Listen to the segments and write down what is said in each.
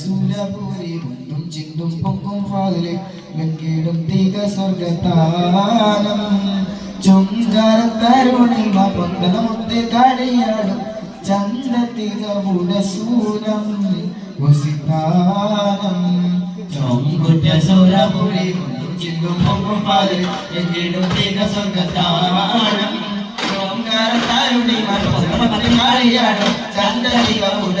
സൂലപൂരി മുന്നും ചിന്തും പൊക്കും ഫാതിലെ വെങ്കീടും തീക സ്വർഗത്താനം. ചുങ്കാരത്തരുണിമ പൊന്തന മുത്തി കളിയാടും ചന്ദ്രതികവുട സൂരം വസിത്താനം. ചൊങ്കുറ്റ സൂലപൂരി മുന്നും ചിന്തും പൊക്കും ഫാതിലെ വെങ്കീടും തീക സ്വർഗത്താനം. ചുങ്കാരത്തരുണിമ പൊന്തന മുത്തി കളിയാടും ചന്ദ്രതികവുട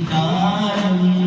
സൂരം വശിതാരം